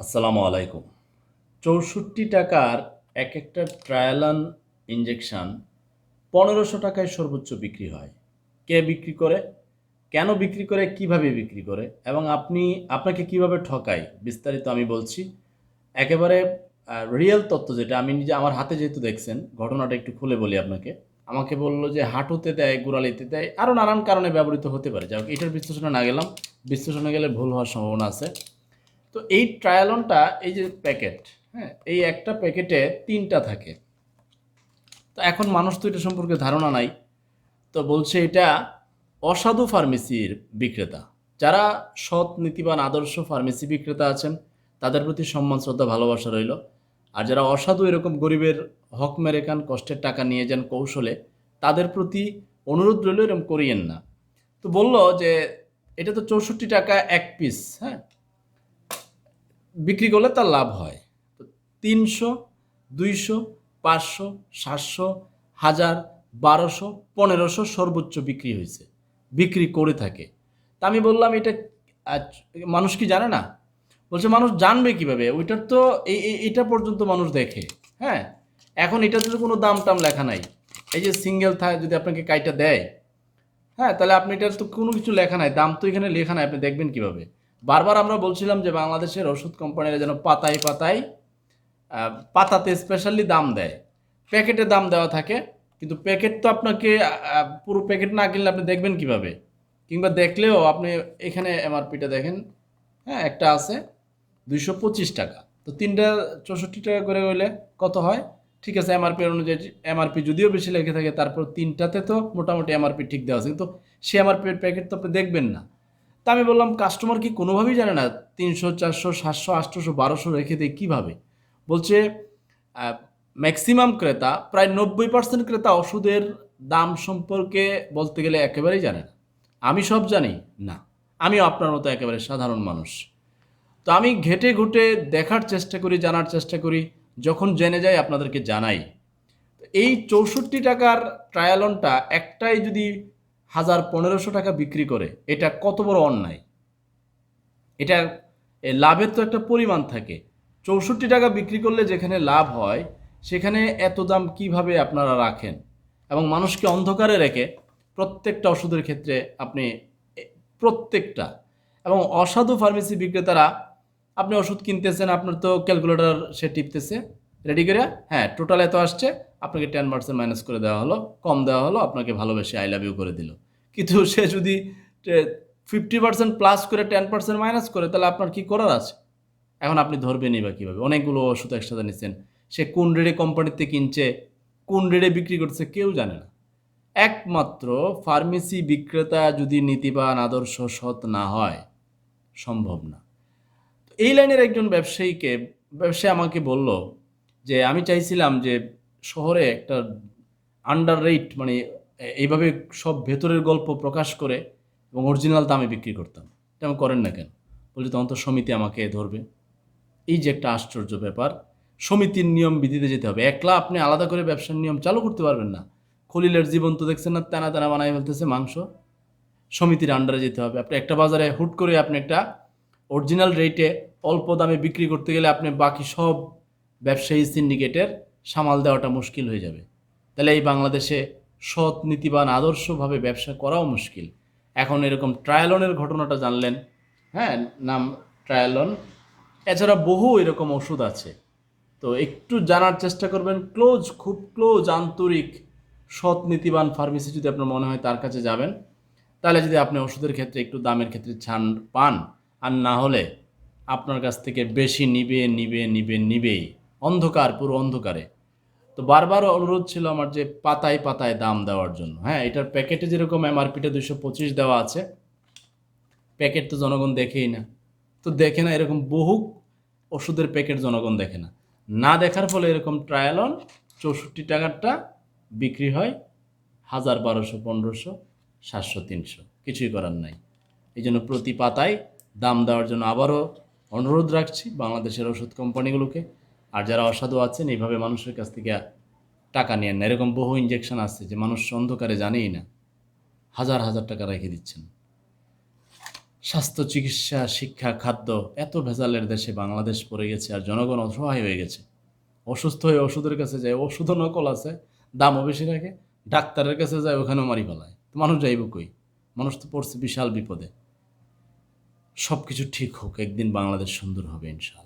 আসসালামু আলাইকুম। চৌষট্টি টাকার এক একটা ট্রায়ালান ইঞ্জেকশন পনেরোশো টাকায় সর্বোচ্চ বিক্রি হয়। কে বিক্রি করে? কেন বিক্রি করে? কীভাবে বিক্রি করে? এবং আপনি, আপনাকে কীভাবে ঠকায়? বিস্তারিত আমি বলছি। একেবারে রিয়েল তথ্য যেটা আমি নিজে, আমার হাতে যেহেতু দেখছেন, ঘটনাটা একটু খুলে বলি আপনাকে। আমাকে বলল যে হাঁটুতে দেয়, গোড়ালিতে দেয় আরও নানান কারণে ব্যবহৃত হতে পারে। যাই হোক, এটার বিশ্লেষণে না গেলাম। বিশ্লেষণে গেলে ভুল হওয়ার সম্ভাবনা আছে। তো এই ট্রায়ালনটা এই যে প্যাকেট হ্যাঁ এই একটা প্যাকেটে তিনটা থাকে। তো এখন মানুষ তো এটা সম্পর্কে ধারণা নাই। তো বলছে এটা অসাধু ফার্মেসির বিক্রেতা। যারা সৎ, নীতিবান, আদর্শ ফার্মেসি বিক্রেতা আছেন, তাদের প্রতি সম্মান, শ্রদ্ধা, ভালোবাসা রইল। আর যারা অসাধু এরকম গরিবের হক মেরে খান, কষ্টের টাকা নিয়ে যান কৌশলে, তাদের প্রতি অনুরোধ রইল এরকম করিয়েন না। তো বলল যে এটা তো চৌষট্টি টাকা এক পিস হ্যাঁ বিক্রি করলে তার লাভ হয়। তো তিনশো, দুইশো, পাঁচশো, সাতশো, হাজার, বারোশো, পনেরোশো সর্বোচ্চ বিক্রি হয়েছে। বিক্রি করে থাকে। তা আমি বললাম, এটা মানুষ কি জানে না? বলছে, মানুষ জানবে কীভাবে? ওইটার তো এই- এটা পর্যন্ত মানুষ দেখে। হ্যাঁ এখন এটাতে তো কোনো দাম টাম লেখা নাই, এই যে সিঙ্গেল থাকে যদি আপনাকে কাইটা দেয় হ্যাঁ তাহলে আপনি এটার তো কোনো কিছু লেখা নাই, দাম তো এখানে লেখা নাই, আপনি দেখবেন কীভাবে? বারবার আমরা বলছিলাম যে বাংলাদেশের ওষুধ কোম্পানিরা যেন পাতায় পাতায় পাতাতে স্পেশালি দাম দেয়। প্যাকেটে দাম দেওয়া থাকে, কিন্তু প্যাকেট তো আপনাকে পুরো প্যাকেট না কিনলে আপনি দেখবেন কীভাবে? কিংবা দেখলেও আপনি এখানে এমআরপিটা দেখেন হ্যাঁ একটা আছে দুইশো পঁচিশ টাকা। তো তিনটা চৌষট্টি টাকা করে হইলে কত হয়? ঠিক আছে এমআরপি অনুযায়ী এমআরপি যদিও বেশি লেগে থাকে, তারপর তিনটাতে তো মোটামুটি এমআরপি ঠিক দেওয়া আছে। কিন্তু সে এমআরপির প্যাকেট তো আপনি দেখবেন না। তা আমি বললাম, কাস্টমার কি কোনোভাবেই জানে না তিনশো, চারশো, সাতশো আটশোশো বারোশো রেখে দেয় কীভাবে? বলছে ম্যাক্সিমাম ক্রেতা, প্রায় নব্বই পার্সেন্ট ক্রেতা ওষুধের দাম সম্পর্কে বলতে গেলে একেবারেই জানে না। আমি সব জানি? না। আমিও আপনার মতো একেবারে সাধারণ মানুষ। তো আমি ঘেটে ঘুটে দেখার চেষ্টা করি, জানার চেষ্টা করি, যখন জেনে যাই আপনাদেরকে জানাই। এই চৌষট্টি টাকার ট্রায়ালনটা একটাই যদি হাজার পনেরোশো টাকা বিক্রি করে, এটা কত বড় অন্যায়? এটা লাভের তো একটা পরিমাণ থাকে। চৌষট্টি টাকা বিক্রি করলে যেখানে লাভ হয়, সেখানে এত দাম কীভাবে আপনারা রাখেন? এবং মানুষকে অন্ধকারে রেখে প্রত্যেকটা ওষুধের ক্ষেত্রে আপনি প্রত্যেকটা। এবং অসাধু ফার্মেসি বিক্রেতারা, আপনি ওষুধ কিনতেছেন, আপনার তো ক্যালকুলেটর সে টিপতেছে রেডি করে হ্যাঁ টোটাল এত আসছে, আপনাকে টেন পার্সেন্ট মাইনাস করে দেওয়া হলো, কম দেওয়া হলো, আপনাকে ভালোবেসে আই লাভ ইউ করে দিল। কিন্তু সে যদি ফিফটি পার্সেন্ট প্লাস করে টেন পার্সেন্ট মাইনাস করে, তাহলে আপনার কি করার আছে? এখন আপনি ধরবেনই বা কীভাবে? অনেকগুলো ওষুধ একসাথে নিচ্ছেন। সে কোন রেটে কোম্পানিতে কিনছে, কোন রেটে বিক্রি করছে কেউ জানে না। একমাত্র ফার্মেসি বিক্রেতা যদি নীতিবান, আদর্শ, সৎ না হয়, সম্ভব না। এই লাইনের একজন ব্যবসায়ীকে, ব্যবসায়ী আমাকে বলল যে, আমি চাইছিলাম যে, শহরে একটা আন্ডার রেট মানে এইভাবে সব ভেতরের গল্প প্রকাশ করে এবং অরিজিনাল দামে বিক্রি করতাম। তেমন করেন না কেন? বলি, তখন তো সমিতি আমাকে ধরবে। এই যে একটা আশ্চর্য ব্যাপার। সমিতির নিয়ম বিধিতে যেতে হবে। একলা আপনি আলাদা করে ব্যবসার নিয়ম চালু করতে পারবেন না। খলিলের জীবন তো দেখছেন না, তেনা তেনা বানাই ফেলতেছে মাংস। সমিতির আন্ডারে যেতে হবে। আপনি একটা বাজারে হুট করে আপনি একটা অরিজিনাল রেটে অল্প দামে বিক্রি করতে গেলে আপনি বাকি সব ব্যবসায়ী সিন্ডিকেটের সামাল দেওয়াটা মুশকিল হয়ে যাবে। তাহলে এই বাংলাদেশে সৎ, নীতিবান, আদর্শভাবে ব্যবসা করাও মুশকিল। এখন এরকম ট্রায়ালনের ঘটনাটা জানলেন। হ্যাঁ নাম ট্রায়ালন এছাড়া বহু এরকম ওষুধ আছে। তো একটু জানার চেষ্টা করবেন ক্লোজ খুব ক্লোজ আন্তরিক, সৎ, নীতিবান ফার্মেসি যদি আপনার মনে হয় তার কাছে যাবেন, তাহলে যদি আপনি ওষুধের ক্ষেত্রে একটু দামের ক্ষেত্রে ছাড় পান, আর না হলে আপনার কাছ থেকে বেশি নিবে নিবে নিবে, নিবেই। অন্ধকার, পুরো অন্ধকারে। তো বারবার অনুরোধ ছিল আমার যে পাতায় পাতায় দাম দেওয়ার জন্য। হ্যাঁ এটার প্যাকেটে যেরকম এমআরপিটা দুশো পঁচিশ দেওয়া আছে, প্যাকেট তো জনগণ দেখেই না। তো দেখে না, এরকম বহু ওষুধের প্যাকেট জনগণ দেখে না। না দেখার ফলে এরকম ট্রায়ালন চৌষট্টি টাকারটা বিক্রি হয় হাজার বারোশো, পনেরোশো, সাতশো, তিনশো। কিছুই করার নাই। এই জন্য প্রতি পাতায় দাম দেওয়ার জন্য আবারও অনুরোধ রাখছি বাংলাদেশের ওষুধ কোম্পানিগুলোকে। আর যারা অসাধু আছেন, এইভাবে মানুষের কাছ থেকে টাকা নিয়েন না। এরকম বহু ইঞ্জেকশন আসছে যে মানুষ অন্ধকারে জানেই না, হাজার হাজার টাকা রেখে দিচ্ছেন। স্বাস্থ্য, চিকিৎসা, শিক্ষা, খাদ্য, এত ভেজালের দেশে বাংলাদেশ পড়ে গেছে আর জনগণ অসহায় হয়ে গেছে। অসুস্থ হয়ে ওষুধের কাছে যায়, ওষুধও নকল আছে, দামও বেশি রাখে, ডাক্তারের কাছে যায়, ওখানেও মারি ফেলায়। তো মানুষ যাইব কই? মানুষ তো পড়ছে বিশাল বিপদে। সব কিছু ঠিক হোক, একদিন বাংলাদেশ সুন্দর হবে ইনশাআল্লাহ।